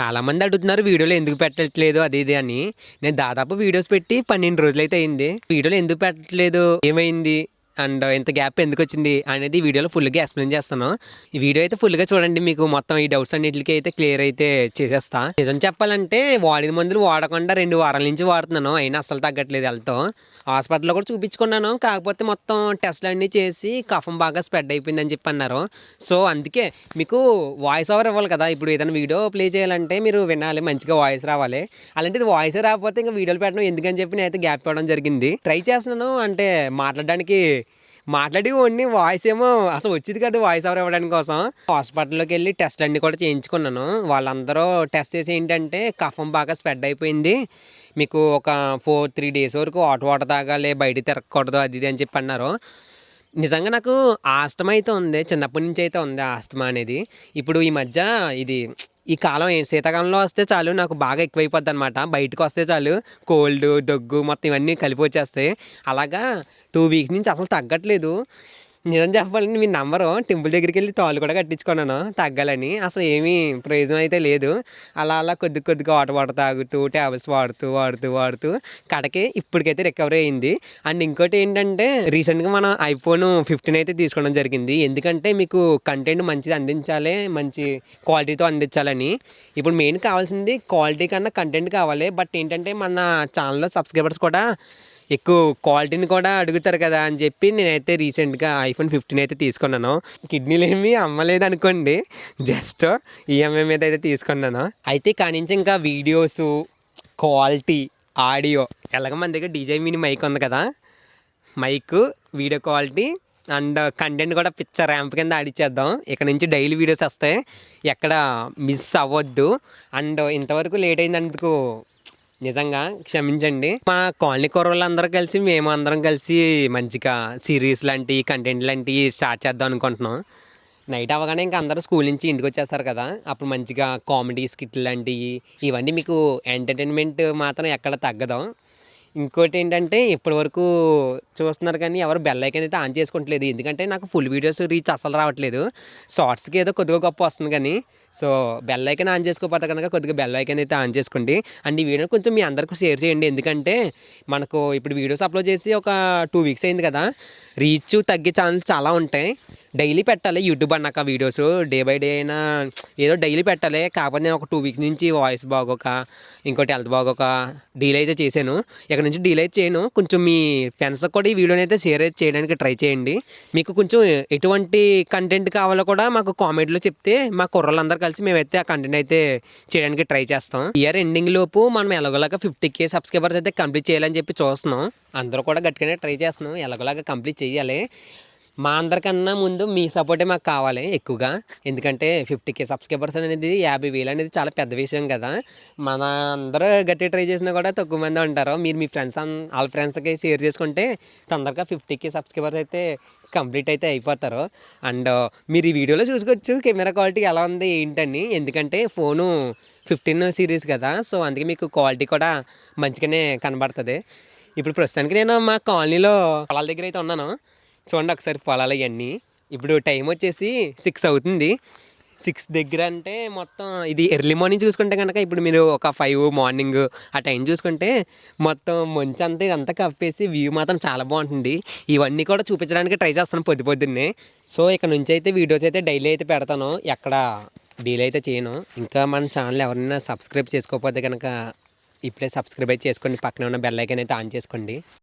చాలా మంది అడుగుతున్నారు వీడియోలు ఎందుకు పెట్టట్లేదు? అది ఇది అని. నేను దాదాపు వీడియోస్ పెట్టి పన్నెండు రోజులు అయితే అయింది. వీడియోలు ఎందుకు పెట్టట్లేదు? ఏమైంది? అండ్ ఇంత గ్యాప్ ఎందుకు వచ్చింది అనేది వీడియోలో ఫుల్గా ఎక్స్ప్లెయిన్ చేస్తాను. ఈ వీడియో అయితే ఫుల్గా చూడండి మీకు మొత్తం ఈ డౌట్స్ అన్నింటికి అయితే క్లియర్ అయితే చేసేస్తా. నిజం చెప్పాలంటే వాడిన మందులు వాడకుండా రెండు వారాల నుంచి వాడుతున్నాను అయినా అసలు తగ్గట్లేదు వెళ్తాం హాస్పిటల్లో కూడా చూపించుకున్నాను కాకపోతే మొత్తం టెస్ట్లు అన్నీ చేసి కఫం బాగా స్ప్రెడ్ అయిపోయిందని చెప్పి అన్నారు. సో అందుకే మీకు వాయిస్ ఓవర్ ఇవ్వాలి కదా ఇప్పుడు ఏదైనా వీడియో ప్లే చేయాలంటే మీరు వినాలి మంచిగా వాయిస్ రావాలి. అలాంటిది వాయిస్ రాకపోతే ఇంకా వీడియోలు పెట్టడం ఎందుకని చెప్పి నేనైతే గ్యాప్ ఇవ్వడం జరిగింది. ట్రై చేస్తున్నాను అంటే మాట్లాడడానికి మాట్లాడి ఓన్లీ వాయిస్ ఏమో అసలు వచ్చింది కదా వాయిస్ ఎవరు ఇవ్వడానికి కోసం. హాస్పిటల్లోకి వెళ్ళి టెస్ట్ అన్ని కూడా చేయించుకున్నాను. వాళ్ళందరూ టెస్ట్ చేసి ఏంటంటే కఫం బాగా స్ప్రెడ్ అయిపోయింది. మీకు ఒక ఫోర్ త్రీ డేస్ వరకు హాట్ వాటర్ తాగాలి బయట తిరగకూడదు అది ఇది అని చెప్పి అన్నారు. నిజంగా నాకు ఆస్తమా అయితే ఉంది చిన్నప్పటి నుంచి అయితే ఉంది ఆస్తమా అనేది. ఇప్పుడు ఈ మధ్య ఇది ఈ కాలం శీతాకాలంలో వస్తే చాలు నాకు బాగా ఎక్కువైపోద్ది అనమాట బయటకు వస్తే చాలు కోల్డ్ దగ్గు మొత్తం ఇవన్నీ కలిపి వచ్చేస్తాయి. అలాగా టూ వీక్స్ నుంచి అసలు తగ్గట్లేదు. నిజం చెప్పాలంటే మీ నంబరు టెంపుల్ దగ్గరికి వెళ్ళి తాళ్ళు కూడా కట్టించుకున్నాను. తగ్గాలని. అసలు ఏమీ ప్రయోజనం అయితే లేదు. అలా అలా కొద్ది కొద్దిగా వాటర్ వాటర్ తాగుతూ ట్యాబ్లెట్స్ వాడుతూ వాడుతూ వాడుతూ కడకి ఇప్పటికైతే రికవరీ అయింది. అండ్ ఇంకోటి ఏంటంటే రీసెంట్గా మనం ఐఫోన్ ఫిఫ్టీన్ అయితే తీసుకోవడం జరిగింది. ఎందుకంటే మీకు కంటెంట్ మంచిది అందించాలి మంచి క్వాలిటీతో అందించాలని. ఇప్పుడు మెయిన్ కావాల్సింది క్వాలిటీ కన్నా కంటెంట్ కావాలి. బట్ ఏంటంటే మన ఛానల్లో సబ్స్క్రైబర్స్ కూడా ఎక్కువ క్వాలిటీని కూడా అడుగుతారు కదా అని చెప్పి నేనైతే రీసెంట్గా ఐఫోన్ ఫిఫ్టీన్ అయితే తీసుకున్నాను. కిడ్నీలు ఏమీ అమ్మలేదు అనుకోండి జస్ట్ ఈఎంఐ మీద అయితే తీసుకున్నాను. అయితే కానించి ఇంకా వీడియోస్ క్వాలిటీ ఆడియో ఎలాగ మన దగ్గర డీజే మినీ మైక్ ఉంది కదా mike video quality and content కూడా పిక్చర్ ర్యాంప్ కింద ఆడిచ్చేద్దాం. ఇక్కడ నుంచి డైలీ వీడియోస్ వస్తాయి. ఎక్కడ మిస్ అవ్వద్దు. అండ్ ఇంతవరకు లేట్ అయినందుకు నిజంగా క్షమించండి. మా కాలనీ కుర్రోళ్ళందరూ కలిసి మేము అందరం కలిసి మంచిగా సిరీస్ లాంటి కంటెంట్ లాంటివి స్టార్ట్ చేద్దాం అనుకుంటున్నాం. నైట్ అవ్వగానే ఇంకా అందరూ స్కూల్ నుంచి ఇంటికి వచ్చేస్తారు కదా. అప్పుడు మంచిగా కామెడీ స్కిట్ లాంటివి ఇవన్నీ మీకు ఎంటర్టైన్మెంట్ మాత్రం ఎక్కడ తగ్గదాం. ఇంకోటి ఏంటంటే ఇప్పటి వరకు చూస్తున్నారు కానీ ఎవరు బెల్ ఐకన్ అయితే ఆన్ చేసుకోవట్లేదు ఎందుకంటే నాకు ఫుల్ వీడియోస్ రీచ్ అసలు రావట్లేదు. షార్ట్స్కి ఏదో కొద్దిగా గొప్ప వస్తుంది కానీ సో బెల్ ఐకన్ ఆన్ చేసుకోకపోతే కనుక కొద్దిగా బెల్ ఐకన్ అయితే ఆన్ చేసుకోండి. అండ్ ఈ వీడియో కొంచెం మీ అందరికీ షేర్ చేయండి. ఎందుకంటే మనకు ఇప్పుడు వీడియోస్ అప్లోడ్ చేసి ఒక టూ వీక్స్ అయింది కదా రీచ్ తగ్గే ఛానల్స్ చాలా ఉంటాయి. డైలీ పెట్టాలి. యూట్యూబ్ అన్నాక వీడియోస్ డే బై డే అయినా ఏదో డైలీ పెట్టాలి. కాకపోతే నేను ఒక టూ వీక్స్ నుంచి వాయిస్ బాగోక ఇంకోటి హెల్త్ బాగోక డీల్ అయితే చేశాను. ఇక్కడ నుంచి డీల్ అయితే చేయను. కొంచెం మీ ఫ్రెండ్స్ కూడా ఈ వీడియోని అయితే షేర్ అయితే చేయడానికి ట్రై చేయండి. మీకు కొంచెం ఎటువంటి కంటెంట్ కావాలో కూడా మాకు కామెంట్లో చెప్తే మా కుర్రలందరూ కలిసి మేమైతే ఆ కంటెంట్ అయితే చేయడానికి ట్రై చేస్తాం. ఇయర్ ఎండింగ్ లోపు మనం ఎలాగోలాగా ఫిఫ్టీ కే సబ్స్క్రైబర్స్ అయితే కంప్లీట్ చేయాలని చెప్పి చూస్తున్నాం. అందరూ కూడా గట్టిగానే ట్రై చేస్తున్నాం. ఎలాగోలాగా కంప్లీట్ చేయాలి. మా అందరికన్నా ముందు మీ సపోర్టే మాకు కావాలి ఎక్కువగా. ఎందుకంటే ఫిఫ్టీ కే సబ్స్క్రైబర్స్ అనేది యాభై వేలు అనేది చాలా పెద్ద విషయం కదా. మన అందరూ గట్టి ట్రై చేసినా కూడా తక్కువ మంది ఉంటారు. మీరు మీ ఫ్రెండ్స్ వాళ్ళ ఫ్రెండ్స్కి షేర్ చేసుకుంటే తొందరగా ఫిఫ్టీ కే సబ్స్క్రైబర్స్ అయితే కంప్లీట్ అయితే అయిపోతారు. అండ్ మీరు ఈ వీడియోలో చూసుకోవచ్చు కెమెరా క్వాలిటీ ఎలా ఉంది ఏంటని. ఎందుకంటే ఫోను ఫిఫ్టీన్ సిరీస్ కదా. సో అందుకే మీకు క్వాలిటీ కూడా మంచిగానే కనబడుతుంది. ఇప్పుడు ప్రస్తుతానికి నేను మా కాలనీలో పొలాల దగ్గర అయితే ఉన్నాను. చూడండి ఒకసారి పొలాలు ఇవన్నీ. ఇప్పుడు టైం వచ్చేసి సిక్స్ అవుతుంది. సిక్స్ దగ్గర అంటే మొత్తం ఇది ఎర్లీ మార్నింగ్ చూసుకుంటే కనుక ఇప్పుడు మీరు ఒక ఫైవ్ మార్నింగ్ ఆ టైం చూసుకుంటే మొత్తం మంచి అంతా ఇదంతా కప్పేసి వ్యూ మాత్రం చాలా బాగుంటుంది. ఇవన్నీ కూడా చూపించడానికి ట్రై చేస్తాను పొద్దు పొద్దున్నే. సో ఇక్కడ నుంచి అయితే వీడియోస్ అయితే డైలీ అయితే పెడతాను. ఎక్కడ డీల్ అయితే చేయను. ఇంకా మన ఛానల్ ఎవరైనా సబ్స్క్రైబ్ చేసుకోకపోతే కనుక ఇప్పుడే సబ్స్క్రైబ్ అయితే చేసుకోండి. పక్కనే ఉన్న బెల్ ఐకన్ అయితే ఆన్ చేసుకోండి.